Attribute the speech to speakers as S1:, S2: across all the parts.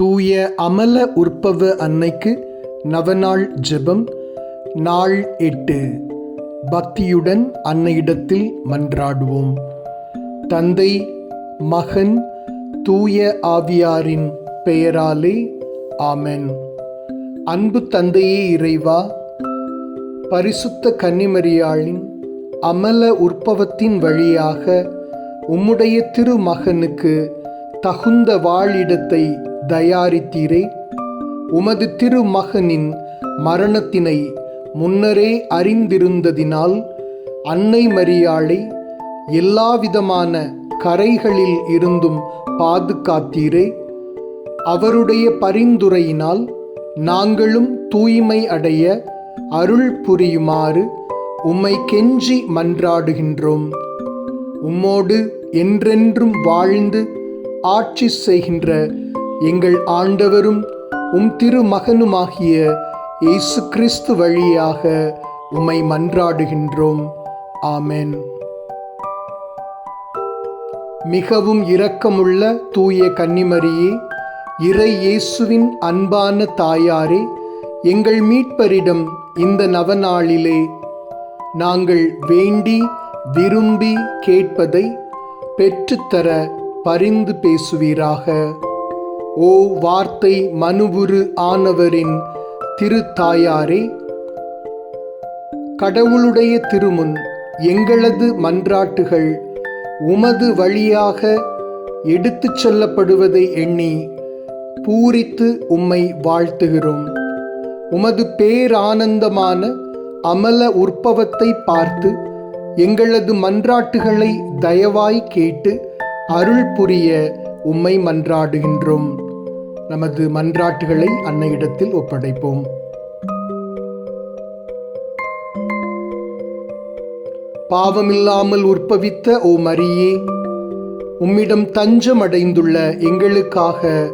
S1: தூய அமல உற்பவ அன்னைக்கு நவநாள் ஜெபம் நாள் எட்டு. பக்தியுடன் அன்னையிடத்தில் மன்றாடுவோம். தந்தை மகன் தூய ஆவியாரின் பெயராலே ஆமென். அன்பு தந்தையே இறைவா பரிசுத்த கன்னிமரியாளின் அமல உற்பவத்தின் வழியாக உம்முடைய திருமகனுக்கு தகுந்த வாழிடத்தை தயாரித்தீரே. உமது திருமகனின் மரணத்தினை முன்னரே அறிந்திருந்ததினால் அன்னை மரியாளை எல்லாவிதமான கரைகளில் இருந்தும் பாதுகாத்தீரே. அவருடைய பரிந்துரையினால் நாங்களும் தூய்மை அடைய அருள் புரியுமாறு உம்மை கெஞ்சி மன்றாடுகின்றோம். உம்மோடு என்றென்றும் வாழ்ந்து ஆட்சி செய்கின்ற எங்கள் ஆண்டவரும் உம் திருமகனுமாகிய இயேசு கிறிஸ்து வழியாக உம்மை மன்றாடுகின்றோம். ஆமென். மிகவும் இரக்கமுள்ள தூய கன்னிமரியே இறை இயேசுவின் அன்பான தாயாரே எங்கள் மீட்பரிடம் இந்த நவநாளிலே நாங்கள் வேண்டி விரும்பி கேட்பதை பெற்றுத்தர பரிந்து பேசுவீராக. ஓ வார்த்தை மனுவுரு ஆனவரின் திருத்தாயாரே! கடவுளுடைய திருமுன் எங்களது மன்றாட்டுகள் உமது வழியாக எடுத்துச் செல்லப்படுவதை எண்ணி பூரித்து உம்மை வாழ்த்துகிறோம். உமது பேரானந்தமான அமல உற்பவத்தை பார்த்து எங்களது மன்றாட்டுகளை தயவாய் கேட்டு அருள் புரிய உம்மை மன்றாடுகின்றோம். நமது மன்றாட்டுகளை அன்னையிடத்தில் ஒப்படைப்போம். பாவமில்லாமல் உற்பவித்த ஓ மரியே உம்மிடம் தஞ்சம் அடைந்துள்ள எங்களுக்காக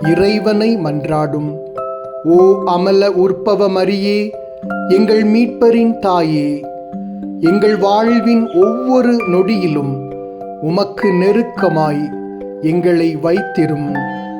S1: இறைவனை மன்றாடும். ஓ அமல உற்பவ மரியே எங்கள் மீட்பரின் தாயே எங்கள் வாழ்வின் ஒவ்வொரு நொடியிலும் உமக்கு நெருக்கமாய் எங்களை வைத்திரும்.